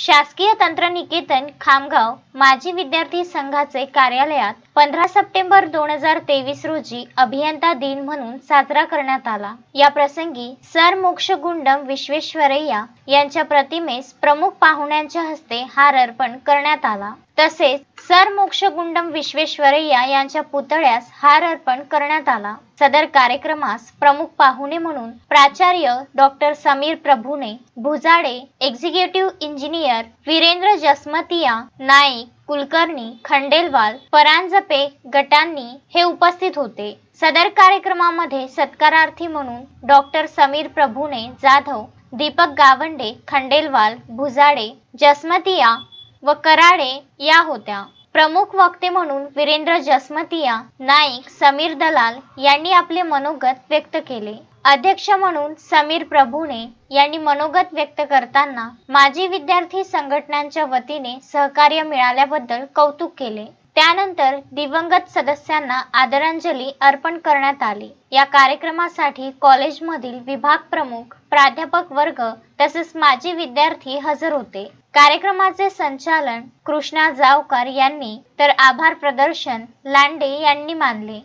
शासकीय तंत्रनिकेतन खामगाव माजी विद्यार्थी संघाचे कार्यालयात पंधरा सप्टेंबर दोन हजार तेवीस रोजी अभियंता दिन म्हणून साजरा करण्यात आला. या प्रसंगी सर मोक्षगुंडम विश्वेश्वरय्या यांच्या प्रतिमेस प्रमुख पाहुण्यांच्या हस्ते हार अर्पण करण्यात आला. तसेच सर मोक्षगुंडम विश्वेश्वरय्या यांच्या पुतळ्यास हार अर्पण करण्यात आला. सदर कार्यक्रमास प्रमुख पाहुणे म्हणून प्राचार्य doctor Sameer Prabhune Bhujade executive engineer Virendra Jasmatiya Naik Kulkarni Khandelwal Paranjape गटांनी हे उपस्थित होते. सदर कार्यक्रमामध्ये सत्कारार्थी म्हणून डॉक्टर समीर प्रभूने जाधव दीपक गावंडे खंडेलवाल भुजाडे जसमतिया व कराडे या होत्या. प्रमुख वक्ते म्हणून वीरेंद्र जसमतिया नाईक समीर दलाल यांनी आपले मनोगत व्यक्त केले. अध्यक्ष म्हणून समीर प्रभूने यांनी मनोगत व्यक्त करताना माजी विद्यार्थी संघटनांच्या वतीने सहकार्य मिळाल्याबद्दल कौतुक केले. त्यानंतर दिवंगत सदस्यांना आदरांजली अर्पण करण्यात आली. या कार्यक्रमासाठी कॉलेजमधील विभाग प्रमुख प्राध्यापक वर्ग तसेच माजी विद्यार्थी हजर होते. कार्यक्रमाचे संचालन कृष्णा जावकर यांनी तर आभार प्रदर्शन लांडे यांनी मानले.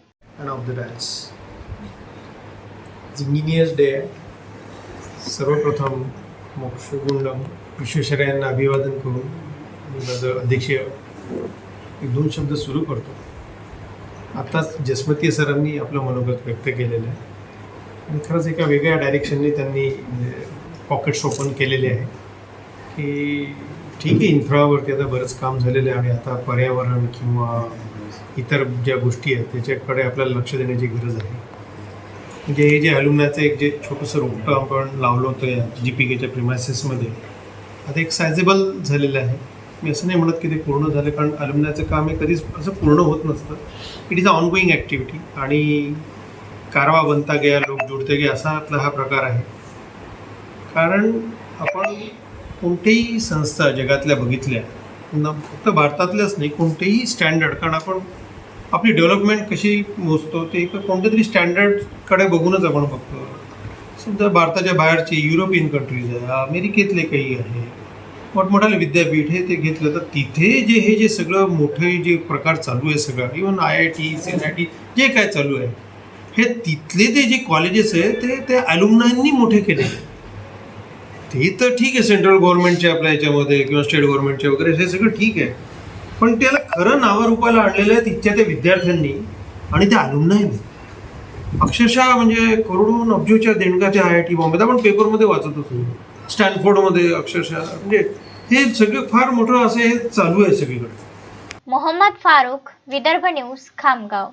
इंजिनियर्स डे सर्वप्रथम मोक्षगुंडम विश्वेश्वर यांना अभिवादन करून मी माझं अध्यक्षीय एक दोन शब्द सुरू करतो. आत्ताच जसमती सरांनी आपलं मनोगत व्यक्त केलेलं आहे. आणि खरंच एका वेगळ्या डायरेक्शनने त्यांनी म्हणजे पॉकेट्स ओपन केलेले आहे. की ठीक आहे इन्फ्रावरती आता बरंच काम झालेलं आहे आणि आता पर्यावरण किंवा इतर ज्या गोष्टी आहेत त्याच्याकडे आपल्याला लक्ष देण्याची गरज आहे. म्हणजे हे जे अल्युमिनाचं एक जे छोटंसं रोपटं आपण लावलं होतं या जी पी केच्या प्रिमायसेसमध्ये आता एक सायझेबल झालेलं आहे. मी असं नाही म्हणत की ते पूर्ण झालं कारण अल्युमिनाचं काम हे कधीच असं पूर्ण होत नसतं. It is a ongoing activity आणि कारवा बनता गया लोक जुडते गया असा आपला हा प्रकार आहे. कारण आपण कोणतीही संस्था जगातल्या बघितल्या न फक्त भारतातल्याच नाही कोणतेही स्टँडर्ड कारण आपण आपली डेव्हलपमेंट कशी मोजतो ते कोणत्या तरी स्टँडर्डकडे बघूनच आपण बघतो. समजा भारताच्या बाहेरचे युरोपियन कंट्रीज आहे अमेरिकेतले काही आहे मोठमोठाले विद्यापीठ हे ते घेतलं तर तिथे जे हे जे सगळं मोठे जे प्रकार चालू आहे सगळं even I I T C I T जे काय चालू आहे हे तिथले ते जे कॉलेजेस आहे ते ते अल्युमनांनी मोठे केले. ते तर ठीक आहे सेंट्रल गव्हर्नमेंटच्या आपल्या याच्यामध्ये किंवा स्टेट गव्हर्नमेंटचे वगैरे हे सगळं ठीक आहे. पण त्याला खरं नावारूपाला आणलेलं आहे तिथच्या त्या विद्यार्थ्यांनी आणि त्या अलुमनाईनी अक्षरशः म्हणजे करोडो अब्जोच्या देणगाच्या आय आय टी बॉम्बेत आपण पेपरमध्ये वाचत होतो. स्टॅनफोर्डमध्ये अक्षरशः. म्हणजे हे सगळं फार मोठं असं हे चालू आहे सगळीकडे. मोहम्मद फारुख विदर्भ न्यूज खामगाव.